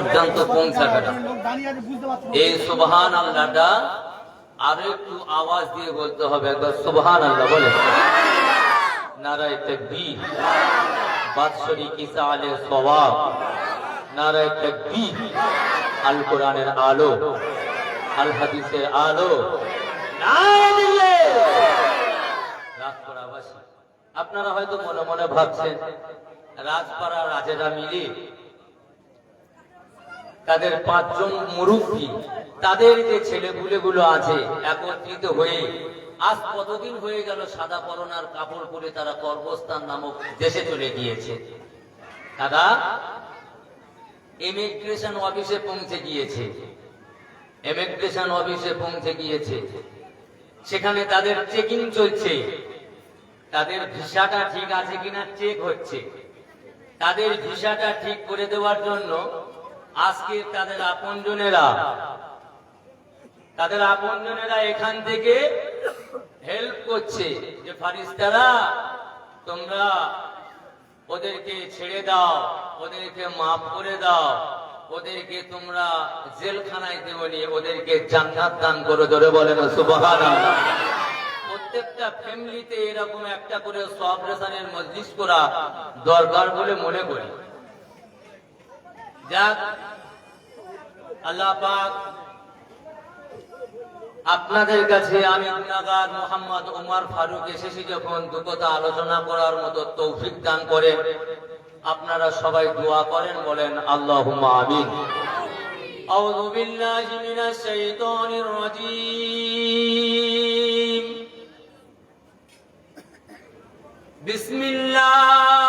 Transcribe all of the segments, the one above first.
পর্যন্ত পৌঁছাবে না। এই সুবহান আল্লাহটা আরও একটু আওয়াজ দিয়ে বলতে হবে একবার সুবহান আল্লাহ বলে। নারায় তাকবীর। বাদশরী কিসা আলে সওয়াব। নারায় আল। কোরআনের আলো। আল হাদিসের আলো আপনারা হয়তো মনে মনে ভাবছেন, রাজপাড়া রাজেরা মিলে তাদের পাঁচজন মুরব্বী। তাদের যে ছেলেপুলেগুলো আছে, একত্রিত হয়ে আজ কতদিন হয়ে গেল সাদা পরনার কাপড় পরে তারা কর্মস্থান নামক দেশে চলে গিয়েছে। দাদা ইমিগ্রেশন অফিসে পৌঁছে গিয়েছে। ইমিগ্রেশন অফিসে পৌঁছে গিয়েছে। সেখানে তাদের চেকিং চলছে। তাদের ভিসাটা ঠিক আছে কিনা চেক হচ্ছে। তাদের ভিসাটা ঠিক করে দেওয়ার জন্য আজকে তাদের আপনজনেরা তাদের আপনজনেরা এখান থেকে হেল্প করছে যে ফারিস্তারা, তোমরা ওদেরকে ছেড়ে দাও, ওদেরকে মাফ করে দাও, ওদেরকে তোমরা জেলখানায় দেবনি ওদেরকে জান্নাত দান করে ধরে বলেন সুবহানাল্লাহ। প্রত্যেকটা ফ্যামিলিতে এরকম একটা করে সব রেশনের মজলিস করা দরকার বলে মনে করি। যাক আল্লাহ পাক আপনাদের কাছে আমি গুনাগার মোহাম্মদ উমার ফারুক এসেছি যখন দুকথা আলোচনা করার মতো তৌফিক দান করেন আপনারা সবাই দোয়া করেন বলেন আল্লাহ আমিন أعوذ بالله من الشيطان الرجيم بسم الله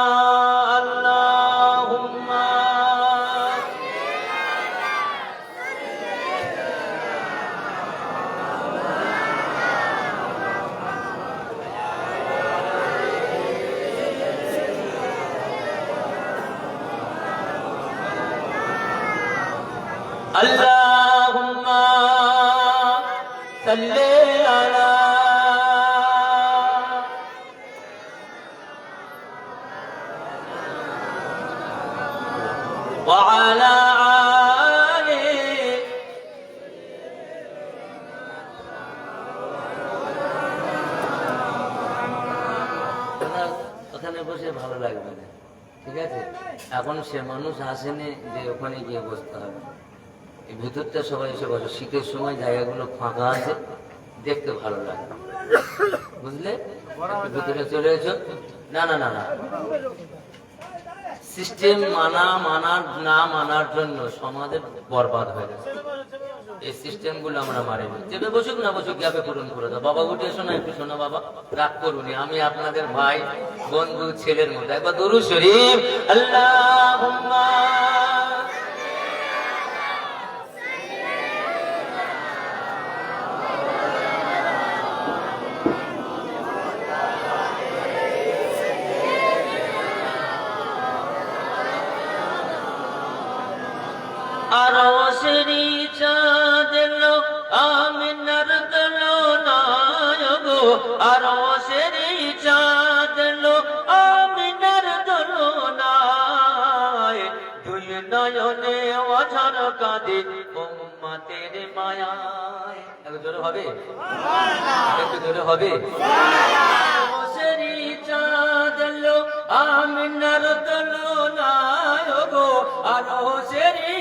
اللهم صل على وعلى آله ওখানে বসে ভালো লাগবে না ঠিক আছে এখন সে মানুষ আসেনি যে ওখানে গিয়ে বসতে হবে এই ভিতরটা সবাই এসে বসে। শীতের সময় জায়গাগুলো ফাঁকা আছে, দেখতে ভালো লাগে। বুঝলে? ভিতরে চলে এসো। না না না না। সিস্টেম মানা, মানার, না মানার জন্য সমাজের বরবাদ হয়ে গেছে। এই সিস্টেমগুলো আমরা মারি চেপে বসুক না বসুক, গ্যাপে পূরণ করে দাও। বাবা, উঠে এসো না একটু শোনো বাবা। রাগ করুনি আমি আপনাদের ভাই, বন্ধু, ছেলের মধ্যে একবার দরু শরীফ আল্লাহ আমিনার তুলনায় গো আর সেরি চাঁদ লো আমিনার তুলনায় দুই নয়নে অঝর কাঁদে উম্মতের মায়ায়। হবে। আমিনার আর সেরি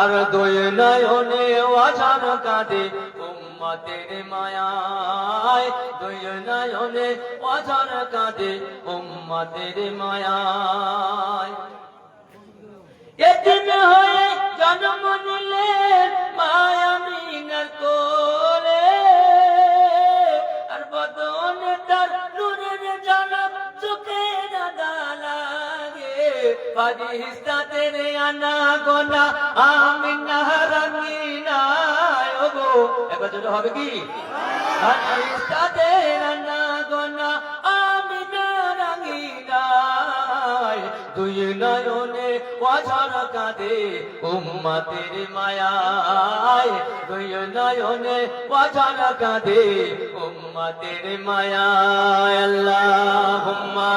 আর দুই নয়নে অঝর কাঁদে উম্মতের মায়ায়। দুই নয়নে অঝর কাঁদে উম্মতের মায়ায়। এদিন হয়ে জন্ম নিলেন মায়ামিনার কোলে। আর বদনে তার নূরের দাদা লাগে ফারিস্তাদের আনা গোনা আমিনা রঙিনা ওগো জন্য হবে কি ফারিস্তাদের আনা গোনা আমিনা রঙিনায় দুই নয়নে অঝর কাঁদে উম্মতের মায়ায় দুই নয়নে অঝর কাঁদে উম্মতের মায়ায় আল্লাহুম্মা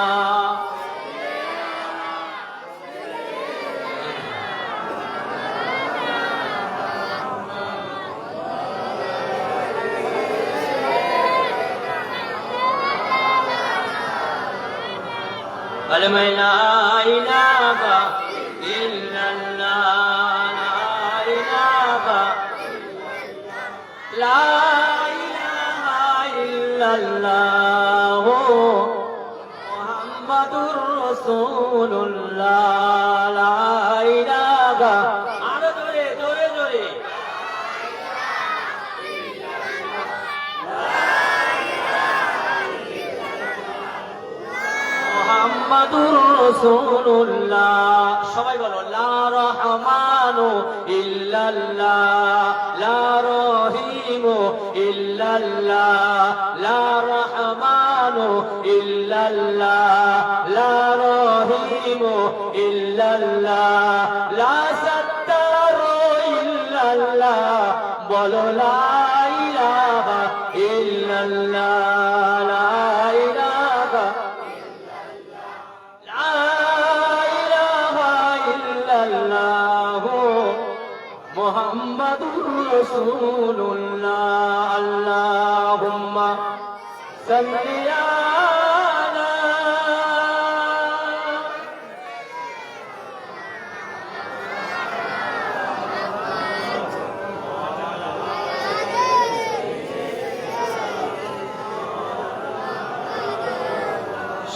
কালেমাই লা ইলাহা ইল্লাল্লাহ লা ইলাহা লা ইলাহা ইল্লাল্লাহ মুহাম্মাদুর রাসূলুল্লাহ। মোহাম্মদুর সবাই বলো, লা রহমানু ইল্লাল্লাহ, লা রহিমু ইল্লাল্লাহ, লা রহমানু ইল্লাল্লাহ, লা রহিমু ইল্লাল্লাহ, লা সাত্তারু ইল্লাল্লাহ, বলো লা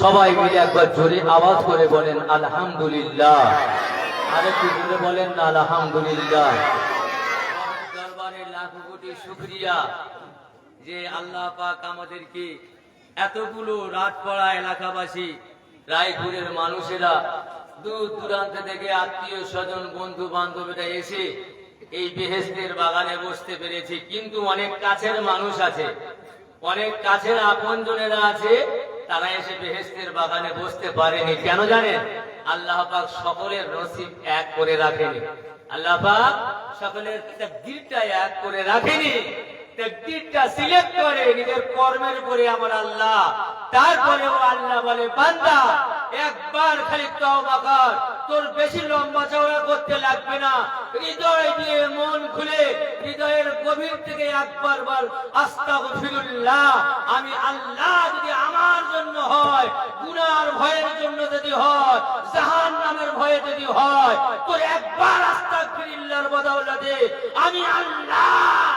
সবাই মিলে একবার জোরে আওয়াজ করে বলেন, আলহামদুলিল্লাহ। আরেকটু জোরে বলেন না আলহামদুলিল্লাহ। দরবারে লাখ কোটি শুকরিয়া যে আল্লাহ পাক আমাদেরকে এতগুলো রাতপাড়া এলাকাবাসী, রায়পুরের মানুষেরা দূর দূরান্ত থেকে আত্মীয় স্বজন, বন্ধু বান্ধবীরা এসে এই বেহেস্তের বাগানে বসতে পেরেছি। কিন্তু অনেক কাছের মানুষ আছে, অনেক কাছের আপনজনেরা আছে তারা এসে বেহেস্তের বাগানে বসতে পারেনি। কেন জানেন? আল্লাহ পাক সকলের নসিব এক করে রাখেনি। আল্লাহ পাক সকলের তাকদীরটা এক করে রাখেনি। তাকদীরটা সিলেক্ট করে নিজের কর্মের উপরে আমার আল্লাহ। তারপরেও আল্লাহ বলে, বান্দা একবার খালি তওবা কর। তোর বেশি লম্বা চওড়া করতে লাগবে না। হৃদয় দিয়ে মন খুলে, হৃদয়ের গভীর থেকে একবার বার আস্তাগফিরুল্লাহ, আমি আল্লাহ যদি আমার জন্য হয়, গুনার ভয়ের জন্য যদি হয় জাহান নামের ভয়ে যদি হয়, তোর একবার আস্তাগফিরুল্লাহর বদৌলতে আমি আল্লাহ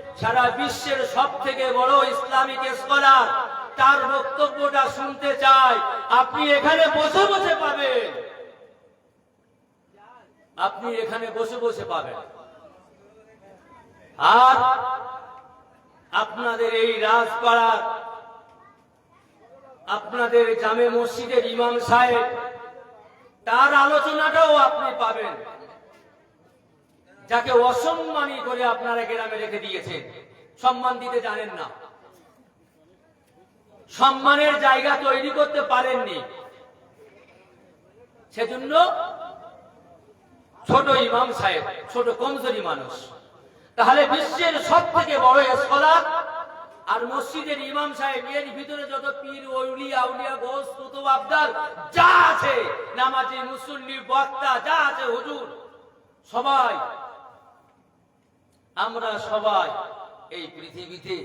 সারা বিশ্বের সব থেকে বড় ইসলামিক স্কলার তার বক্তব্যটা শুনতে চাই। আপনি এখানে বসে বসে পাবেন। আপনি এখানে বসে বসে পাবেন। আর আপনাদের এই রাজপাড়ার, আপনাদের জামে মসজিদের ইমাম সাহেব, তার আলোচনাটাও আপনি পাবেন। যাকে অসম্মানী করে আপনারা গ্রামে রেখে দিয়েছেন, সম্মান দিতে জানেন না। সম্মানের জায়গা তৈরি করতে পারেননি। সেজন্য ছোট ইমাম সাহেব, ছোট কমজোরি মানুষ। তাহলে বিশ্বের সব থেকে বড় স্কলার আর মসজিদের ইমাম সাহেব, এর ভিতরে যত পীর ওলিয়া আউলিয়া ঘোষ কুতুব, আবদার, যা আছে, নামাজি, মুসল্লি, বক্তা, যা আছে, হুজুর, সবাই আমরা সবাই এই পৃথিবীতে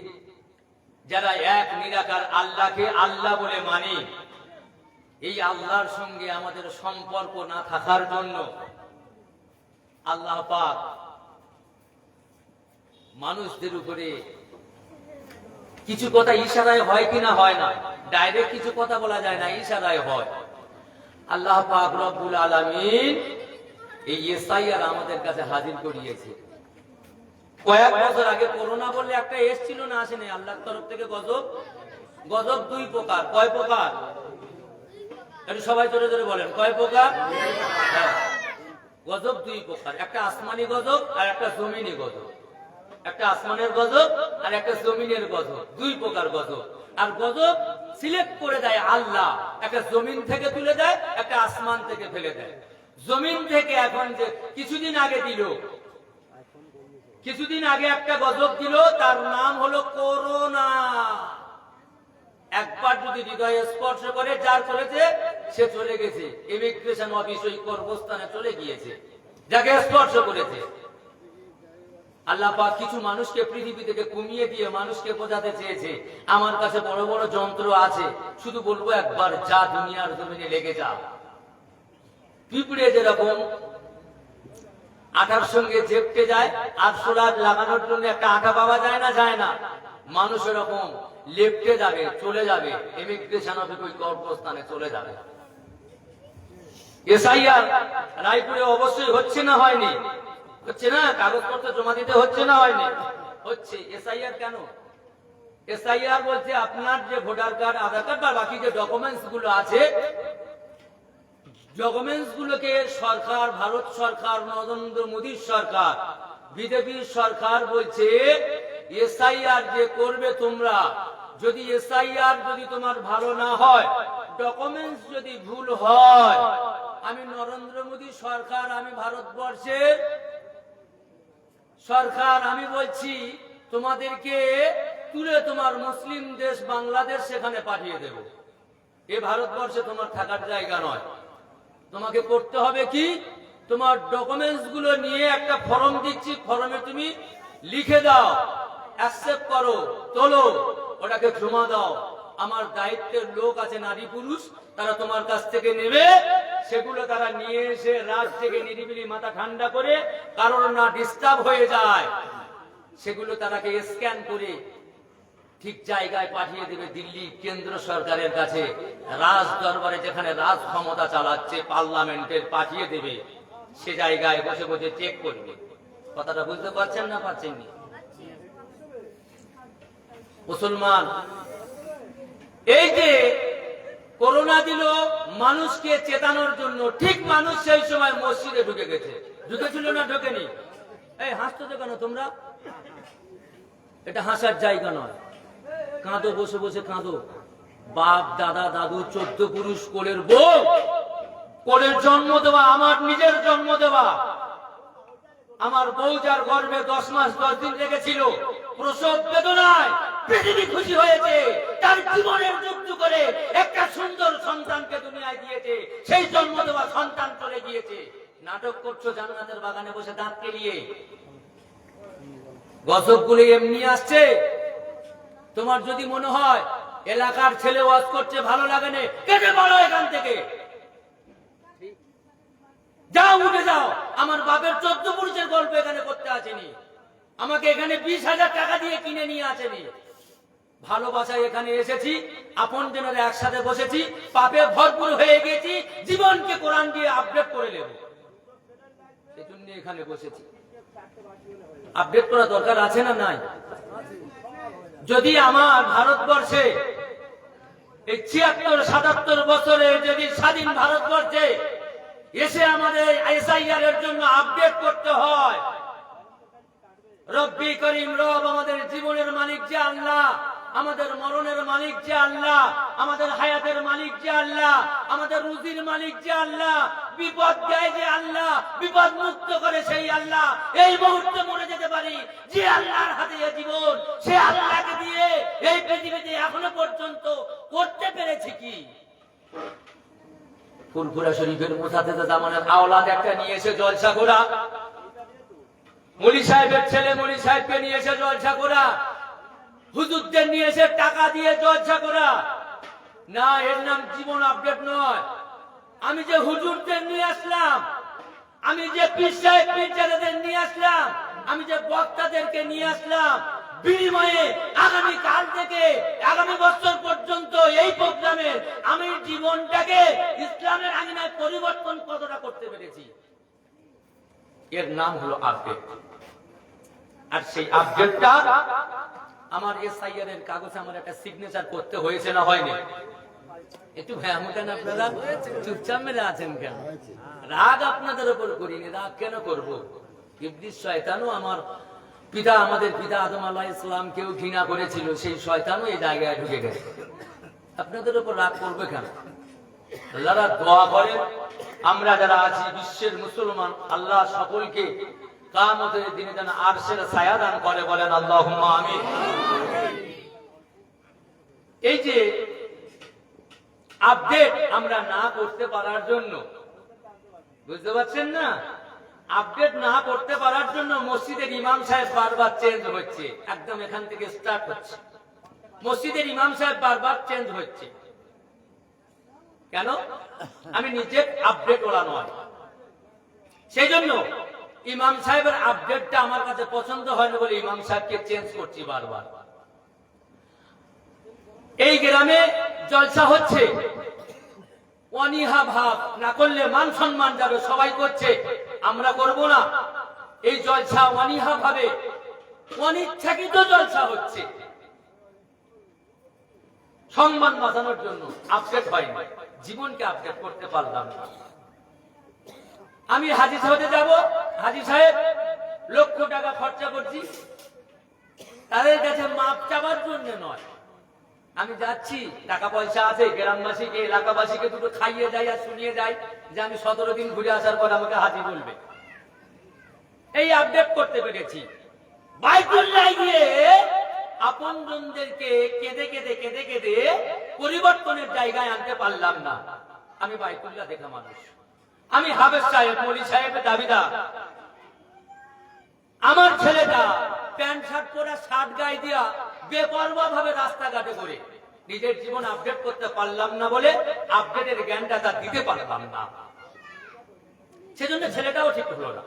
যারা এক নিরাকার আল্লাহকে আল্লাহ বলে মানি, এই আল্লাহর সঙ্গে আমাদের সম্পর্ক না থাকার জন্য আল্লাহ পাক মানুষদের উপরে কিছু কথা ইশারায় হয় কিনা হয় না ডাইরেক্ট কিছু কথা বলা যায় না, ইশারায় হয়। আল্লাহ পাক রব্বুল আলামিন এই এসআইআর আমাদের কাছে হাজির করিয়েছে। কয়েক বছর আগে করোনা বললে একটা এসছিল না আসেনি আল্লাহর তরফ থেকে গজব গজব দুই প্রকার। কয় প্রকার? সবাই বলেন, কয় প্রকার? হ্যাঁ। গজব দুই প্রকার, একটা আসমানি গজব আর একটা গজব। একটা আসমানের গজব আর একটা জমিনের গজব, দুই প্রকার গজব। আর গজব সিলেক্ট করে দেয় আল্লাহ, একটা জমিন থেকে তুলে দেয়, একটা আসমান থেকে ফেলে দেয়। জমিন থেকে এখন যে কিছুদিন আগে দিল কিছুদিন আগে একটা গজব দিল, তার নাম হলো করোনা। একবার যদি হৃদয়ে স্পর্শ করে, যার চলেছে, সে চলে গেছে। ইমিগ্রেশন অফিস ওই কর্মস্থানে চলে গিয়েছে, যাকে স্পর্শ করেছে। আল্লাহ কিছু মানুষকে পৃথিবী থেকে কমিয়ে দিয়ে মানুষকে বোঝাতে চেয়েছে, আমার কাছে বড় বড় যন্ত্র আছে, শুধু বলব একবার, যা দুনিয়ার জমিনে লেগে যা পিঁপড়ে যেরকম আটার সঙ্গে চেপটে যায়, আর সোলার লাগানোর জন্য একটা আটা পাওয়া যায় না যায় না। মানুষ এরকম লেপটে যাবে, চলে যাবে ইমিগ্রেশন অফিস কর্মস্থানে চলে যাবে। এসআইআর রায়পুরে অবশ্যই হচ্ছে না, হয়নি। হচ্ছে না, কাগজপত্র জমা দিতে হচ্ছে না, হয়নি। হচ্ছে, এসআইআর কেন? এসআইআর বলছে, আপনার যে ভোটার কার্ড, আধার কার্ড বা বাকি যে ডকুমেন্টসগুলো আছে ডকুমেন্টস গুলোকে সরকার, ভারত সরকার, নরেন্দ্র মোদীর সরকার বিজেপির সরকার বলছে, এসআইআর যে করবে তোমরা, যদি এসআইআর যদি তোমার ভালো না হয়, ডকুমেন্টস যদি ভুল হয়, আমি নরেন্দ্র মোদী সরকার, আমি ভারতবর্ষের সরকার, আমি বলছি, তোমাদেরকে তুলে তোমার মুসলিম দেশ বাংলাদেশ সেখানে পাঠিয়ে দেব। এ ভারতবর্ষে তোমার থাকার জায়গা নয়। তোমাকে করতে হবে কি? তোমার ডকুমেন্টসগুলো নিয়ে একটা ফর্ম দিচ্ছি। ফর্মে তুমি লিখে দাও অ্যাকসেপ্ট করো, তোলো, ওটাকে জমা দাও। আমার দায়িত্বের লোক আছে নারী পুরুষ, তারা তোমার কাছ থেকে নেবে। সেগুলো তারা নিয়ে এসে রাত থেকে নিরিবিলি মাথা ঠান্ডা করে কারণ না ডিস্টার্ব হয়ে যায়। সেগুলো তারাকে স্ক্যান করে ঠিক জায়গায় পাঠিয়ে দেবে দিল্লি কেন্দ্র সরকারের কাছে। রাজ দরবারে যেখানে রাজ ক্ষমতা চালাচ্ছে, পার্লামেন্টের পাঠিয়ে দেবে। সে জায়গায় বসে বসে চেক করবে। কথাটা বুঝতে পারছেন না পারছেননি? মুসলমান, এই যে করোনা দিল মানুষকে চেতানোর জন্য, ঠিক মানুষ সেই সময় মসজিদে ঢুকে গেছে। ঢুকেছিল না ঢোকেনি? এই হাসতো কেন তোমরা? এটা হাসার জায়গা নয়। কাঁদো, বসে বসে কাঁদো। বাপ, দাদা, দাদু, চোদ্দ পুরুষ, কোলের বউ কোলের জন্ম দেওয়া, আমার নিজের জন্ম দেওয়া। আমার বউ যার গর্ভে দশ মাস, দশ দিন লেগেছিল প্রসব বেদনায় পৃথিবী খুশি হয়েছে। তার জীবনের যুক্ত করে একটা সুন্দর সন্তানকে দুনিয়ায় দিয়েছে। সেই জন্ম দেওয়া সন্তান চলে গিয়েছে। নাটক করছ জান্নাতের বাগানে বসে দাঁত কেলিয়ে। গজবগুলি এমনি আসছে। তোমার যদি মনে হয়, এলাকার ছেলে ওয়াজ করছে, ভালো লাগে না, কেটে বলো এখান থেকে। যাও, উঠে যাও। আমার বাপের চোদ্দ পুরুষের গল্প এখানে করতে আসেনি। আমাকে এখানে বিশ হাজার টাকা দিয়ে কিনে নিয়ে আসেনি। ভালোবাসায় এখানে এসেছি, আপন জনের একসাথে বসেছি, পাপে ভরপুর হয়ে গেছি, জীবনকে কোরআন দিয়ে আপডেট করে নেব। এখানে বসেছি। আপডেট করা দরকার আছে না নাই? যদি আমার ভারতবর্ষে এই ছিয়াত্তর, সাতাত্তর বছরে যদি স্বাধীন ভারতবর্ষে এসে আমাদের এসআইআর এর জন্য আপডেট করতে হয়, রব্বি করিম রব আমাদের জীবনের মালিক যে আল্লাহ, আমাদের মরণের মালিক যে আল্লাহ, আমাদের হায়াতের মালিক যে আল্লাহ, আমাদের রুজির মালিক যে আল্লাহ, বিপদ দেয় যে আল্লাহ, বিপদ মুক্ত করে সেই আল্লাহ, এই মুহূর্তে মরে যেতে পারি, যে আল্লাহর হাতে জীবন, সে আল্লাহকে দিয়ে এই পৃথিবীতে এখনও পর্যন্ত করতে পেরেছি কি? শরীফের মুসাতে জামানের আওলাদ একটা নিয়ে এসে জলসা করা মলি সাহেবের ছেলে মলি সাহেবকে নিয়ে এসে জলসা করা হুজুরদের নিয়ে এসে টাকা দিয়ে জলসা করা না, এর নাম জীবন আপডেট নয়। আমি যে হুজুরদের নিয়ে আসলাম, আমি যে পীর সাহেব নিয়ে আসলাম, আমি যে বক্তাদেরকে নিয়ে আসলাম বিনিময়ে আগামী কাল থেকে আগামী বছর পর্যন্ত এই প্রোগ্রামে আমি জীবনটাকে ইসলামের আঙিনায় পরিবর্তন কতটা করতে পেরেছি? এর নাম হলো আপডেট আর সেই আপডেটটা আমার এস এসআইআর এর কাগজে আমার একটা সিগনেচার করতে হয়েছে না হয়নি? একটু ভ্যাম কেন আপনারা। চুপচাপ মেরে আছেন কেন? রাগ আপনাদের উপর করিনি রাগ কেন করব? ইবলিস শয়তানও আমার পিতা, আমাদের পিতা আদম আলাহ ইসলাম কেউ ঘৃণা করেছিল, সেই শয়তানও এই জায়গায় ঢুকে গেছে। আপনাদের উপর রাগ করবে কেন? আল্লাহরা দোয়া করেন, আমরা যারা আছি বিশ্বের মুসলমান, আল্লাহ সকলকে কামতের দিনে যেন আরশের ছায়া দান করে, বলেন আল্লাহ আমিন। এই যে আপডেট আমরা না করতে পারার জন্য, বুঝতে পারছেন না? আপডেট না করতে পারার জন্য মসজিদের ইমাম সাহেব বারবার চেঞ্জ হচ্ছে। একদম এখান থেকে স্টার্ট হচ্ছে। মসজিদের ইমাম সাহেব বারবার চেঞ্জ হচ্ছে। কেন? আমি নিজে আপডেট ওরা নয়। সেই জন্য ইমাম সাহেবের আপডেটটা আমার কাছে পছন্দ হয়নি বলে ইমাম সাহেবকে চেঞ্জ করছি বারবার। এই গ্রামে জলসা হচ্ছে। অনীহা ভাব না করলে মান সম্মান যাবে, সবাই করছে। আমরা করব না। এই জলসা অনীহা ভাবে অনিচ্ছাকৃত জলসা হচ্ছে। সম্মান বাঁচানোর জন্য আপডেট হয়নি। জীবনকে আপডেট করতে পারলাম না। আমি হাজি সাহেবে যাব। হাজি সাহেব, লক্ষ টাকা খরচা করছি। তাদের কাছে মাপ চাবার জন্য নয়। আমি যাচ্ছি টাকা পয়সা আছে, গ্রামবাসীকে, এলাকাবাসীকে দুটো খাইয়ে যাই আর শুনিয়ে যাই যে আমি সতেরো দিন ঘুরে আসার পর আমাকে হাজি বলবে। এই আপডেট করতে পেরেছি। আপনজনদেরকে কেঁদে কেঁদে কেঁদে কেঁদে পরিবর্তনের জায়গায় আনতে পারলাম না। আমি বাইকুল্লাহ দেখা মানুষ আমি হাবেজ সাহেব, মলি সাহেবের দাবিদার। আমার ছেলেটা প্যান্ট শার্ট পরা, শার্ট গায়ে দিয়া বেপরোয়া ভাবে রাস্তাঘাটে করে নিজের জীবন আপডেট করতে পারলাম না বলে আপডেটের জ্ঞানটা তার দিতে পারলাম না। সেজন্য ছেলেটাও ঠিক হলো না।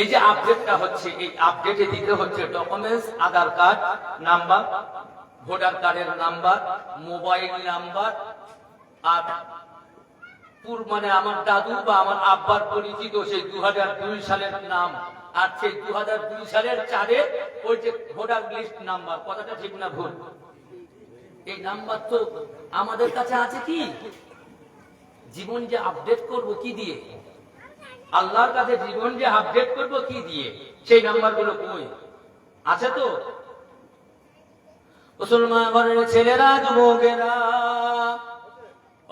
এই যে আপডেটটা হচ্ছে, এই আপডেটে দিতে হচ্ছে documents Aadhaar card number voter কার্ডের নাম্বার মোবাইল নাম্বার আর মানে আমার দাদু বা আমার আব্বার পরিচিত সেই দু সালের নাম আর সেই দু দুই সালের চারের ওই যে ভোটার লিস্ট নাম্বার, কথাটা ঠিক না এই নাম্বার তো আমাদের কাছে আছে কি? জীবন যে আপডেট করব কি দিয়ে? আল্লাহর কাছে জীবন যে আপডেট করব কি দিয়ে? সেই নাম্বারগুলো কই? আছে তো? মুসলমান ঘরের ছেলেরা, যুবকেরা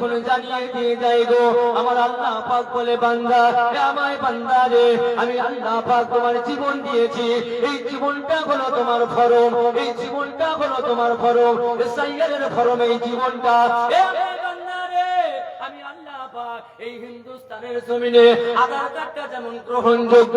যখন জানিয়ে দিয়ে যাই গো, আমার আল্লাহ পাক বলে, বান্দা আমায় বান্দা রে, আমি আল্লাহ পাক তোমার জীবন দিয়েছি। এই জীবনটা হলো তোমার ফরম এই জীবনটা হলো তোমার ফরম সাইয়ারের ফরম এই জীবনটা। আমি আল্লাহ পাক এই হিন্দুস্তানের জমিনে আধার কার্ডটা যেমন গ্রহণযোগ্য